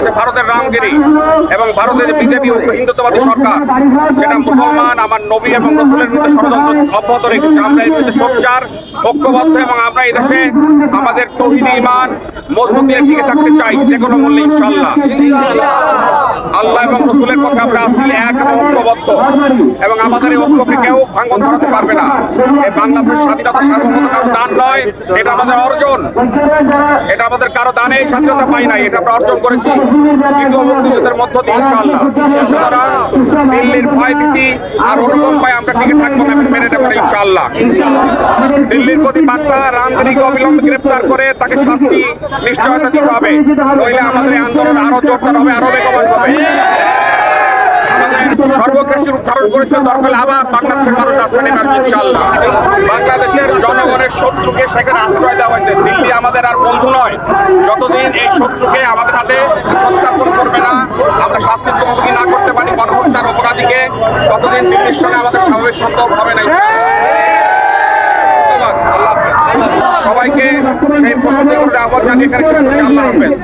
করেছে ভারতের রামগিরি এবং ভারতের যে বিজেপি হিন্দুত্ববাদী সরকার, সেটা মুসলমান, আমার নবী এবং রসুলের বিরুদ্ধে ষড়যন্ত্র অব্যাহত রেখেছে। আমরা এর বিরুদ্ধে সোচ্চার, ঐক্যবদ্ধ এবং আমরা এই দেশে আমাদের তহিদি ইমান, মজবুত নিয়ে টিকে থাকতে চাই যে কোনো মূল্যে ইনশাল্লাহ আল্লাহ এবং রসুলের কথা আমরা আসি এক এবং ঐক্যবদ্ধ। এবং আমাদের এই ঐক্যকে কেউ ভাঙন ধরাতে পারবে না। এই বাংলাদেশের স্বাধীনতা সার্বভৌমত্ব কারও দান নয়, এটা আমাদের অর্জন। এটা আমাদের কারও দানে স্বাধীনতা পাই নাই, এটা আমরা অর্জন করেছি। কিন্তু মুক্তিযুদ্ধের মধ্য দিয়ে ইনশাল্লাহ সুতরাং দিল্লির ভয় ভীতি আর অনুকম্পায় আমরা টিকে থাকব না, মেনে নেব না ইনশাল্লাহ দিল্লির প্রতি বার্তা রামগিরিকে অবিলম্বে গ্রেপ্তার করে তাকে শাস্তি, নিশ্চয়তা দিতে হবে। নইলে আমাদের আন্দোলন আরও জোরদার হবে, আরও বেগবান হবে আমাদের সর্বগ্রাসী রূপ ধারণ করেছে দরকার আবার বাংলাদেশের মানুষ আস্থা নেবেন ইনশাল্লাহ বাংলাদেশের জনগণের শত্রুকে সেখানে আশ্রয় দেওয়া হয়েছে। দিল্লি আমাদের আর বন্ধু নয়। যতদিন এই শত্রুকে আমাদের হাতে প্রত্যার্পণ করবে না, আমরা শাস্তির মুখোমুখি না করতে পারি গণহত্যার অপরাধীকে, ততদিন দিল্লির সঙ্গে আমাদের স্বাভাবিক সম্পর্ক হবে না। সবাইকে সেই প্রস্তুতি করতে আহ্বান জানিয়ে এখানে আল্লাহ হাফেজ।